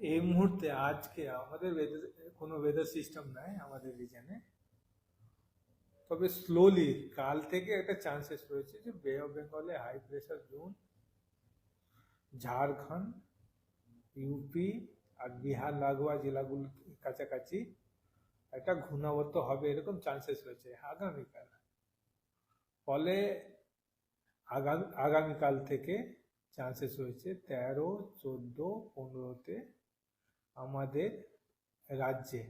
এই মুহূর্তে আজকে আমাদের weather, কোনো ওয়েদার সিস্টেম নাই আমাদের রিজনে তবে স্লোলি কাল থেকে একটা চান্সেস রয়েছে যে বে অফ বেঙ্গলে high pressure zone Jharkhand UP আর বিহার লাগোয়া জেলাগুলো কাছাকাছি একটা ঘূর্ণাবর্ত হবে এরকম চান্সেস রয়েছে আগামীকাল। ফলে আগামী আগামীকাল থেকে চান্সেস রয়েছে তেরো, চোদ্দ, পনেরোতে আমাদের রাজ্যে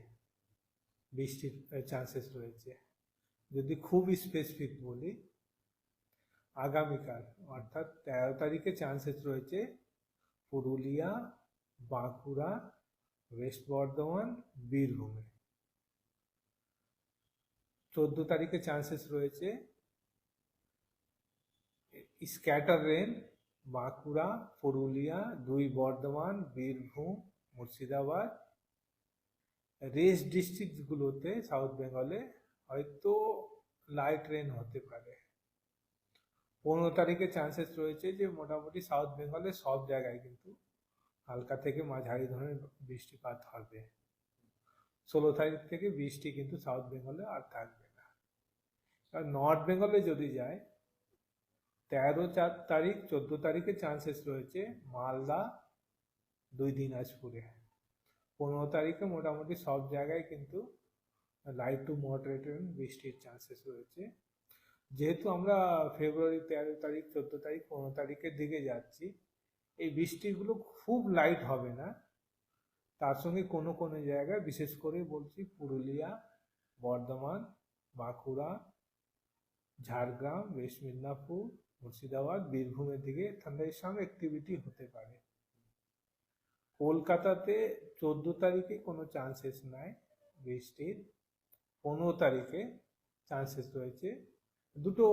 বৃষ্টির চান্সেস রয়েছে। যদি খুব স্পেসিফিক বলি, আগামীকাল, অর্থাৎ তেরো তারিখে চান্সেস রয়েছে পুরুলিয়া, বাঁকুড়া, ওয়েস্ট বর্ধমান, বীরভূমে। চোদ্দ তারিখে চান্সেস রয়েছে স্ক্যাটার রেন বাঁকুড়া, পুরুলিয়া, দুই বর্ধমান, বীরভূম মুর্শিদাবাদ রেস্ট ডিস্ট্রিক্টগুলোতে সাউথ বেঙ্গলে হয়তো লাইট রেন হতে পারে। পনেরো তারিখে চান্সেস রয়েছে যে মোটামুটি সাউথ বেঙ্গলে সব জায়গায় কিন্তু হালকা থেকে মাঝারি ধরনের বৃষ্টিপাত হবে। ষোলো তারিখ থেকে বৃষ্টি কিন্তু সাউথ বেঙ্গলে আর থাকবে না। আর নর্থ বেঙ্গলে যদি যায়, তেরো চার তারিখ, চোদ্দ তারিখে চান্সেস রয়েছে মালদা দুই দিনাজপুরে পনেরো তারিখে মোটামুটি সব জায়গায় কিন্তু লাইট টু মডারেট বৃষ্টির চান্সেস রয়েছে। যেহেতু আমরা ফেব্রুয়ারি তেরো তারিখ, চোদ্দ তারিখ, পনেরো তারিখের দিকে যাচ্ছি, এই বৃষ্টিগুলো খুব লাইট হবে না। তার সঙ্গে কোনো কোনো জায়গায়, বিশেষ করে বলছি পুরুলিয়া, বর্ধমান, বাঁকুড়া, ঝাড়গ্রাম ওয়েস্ট মিদনাপুর মুর্শিদাবাদ, বীরভূমের দিকে থান্ডারস্টর্ম অ্যাক্টিভিটি হতে পারে। কলকাতাতে চোদ্দ তারিখে কোনো চান্সেস নাই, বৃষ্টির। পনেরো তারিখে চান্সেস রয়েছে। দুটো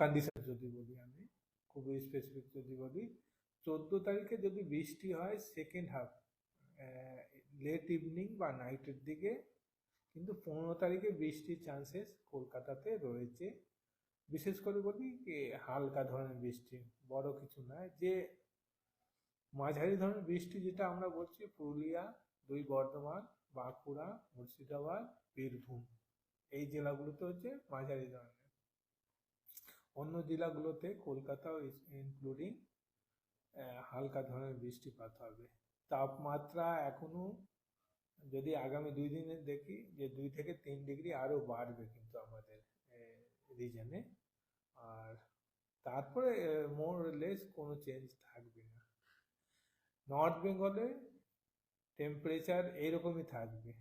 কন্ডিশন যদি বলি আমি খুবই স্পেসিফিক যদি বলি, চোদ্দ তারিখে যদি বৃষ্টি হয় সেকেন্ড হাফ লেট ইভিনিং বা নাইটের দিকে, কিন্তু পনেরো তারিখে বৃষ্টির চান্সেস কলকাতাতে রয়েছে। বিশেষ করে বলি হালকা ধরনের বৃষ্টি, বড় কিছু নয়। যে মাঝারি ধরনের বৃষ্টি যেটা আমরা বলছি, পুরুলিয়া, দুই বর্ধমান, বাঁকুড়া, মুর্শিদাবাদ, বীরভূম। এই জেলাগুলোতে হচ্ছে মাঝারি ধরনের। অন্য জেলাগুলোতে কলকাতা ইনক্লুডিং হালকা ধরনের বৃষ্টিপাত হবে। তাপমাত্রা এখনও যদি আগামী দুই দিনে দেখি যে দুই থেকে তিন ডিগ্রি আরও বাড়বে কিন্তু আমাদের রিজনে আর তারপরে মোর লেস কোনো চেঞ্জ থাকবে না। নর্থ বেঙ্গলে টেম্পারেচার এইরকমই থাকবে।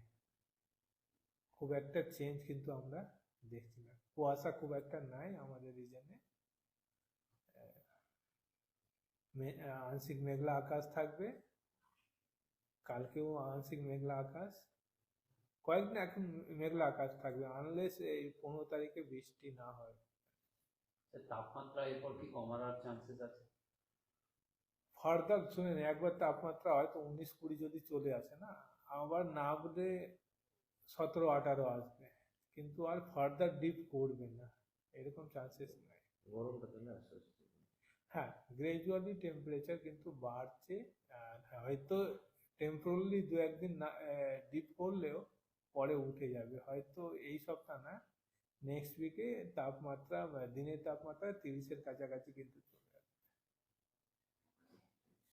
খুব একটা চেঞ্জ কিন্তু আমরা দেখছি না। কুয়াশা খুব একটা নাই আমাদের রিজনে আংশিক মেঘলা আকাশ থাকবে। কালকেও আংশিক মেঘলা আকাশ। কয়েকদিন এখন মেঘলা আকাশ থাকবে আনলেস এই পনেরো তারিখে বৃষ্টি না হয়। তাপমাত্রা এরপর কি কমার আর চান্সেস আছে? ফার্দার শুনেন একবার তাপমাত্রা হয়তো উনিশ কুড়ি যদি চলে আসে না আবার না বলে সতেরো আঠারো আসবে। কিন্তু আর ফার্দার ডিপ করবে না এরকম চান্সেস নাই। গরমটা হ্যাঁ গ্রাজুয়ালি টেম্পারেচার কিন্তু বাড়ছে হয়তো টেম্পোরালি দু একদিন না ডিপ করলেও পরে উঠে যাবে। হয়তো এই সপ্তাহ না নেক্সট উইকে তাপমাত্রা দিনের তাপমাত্রা তিরিশের কাছাকাছি কিন্তু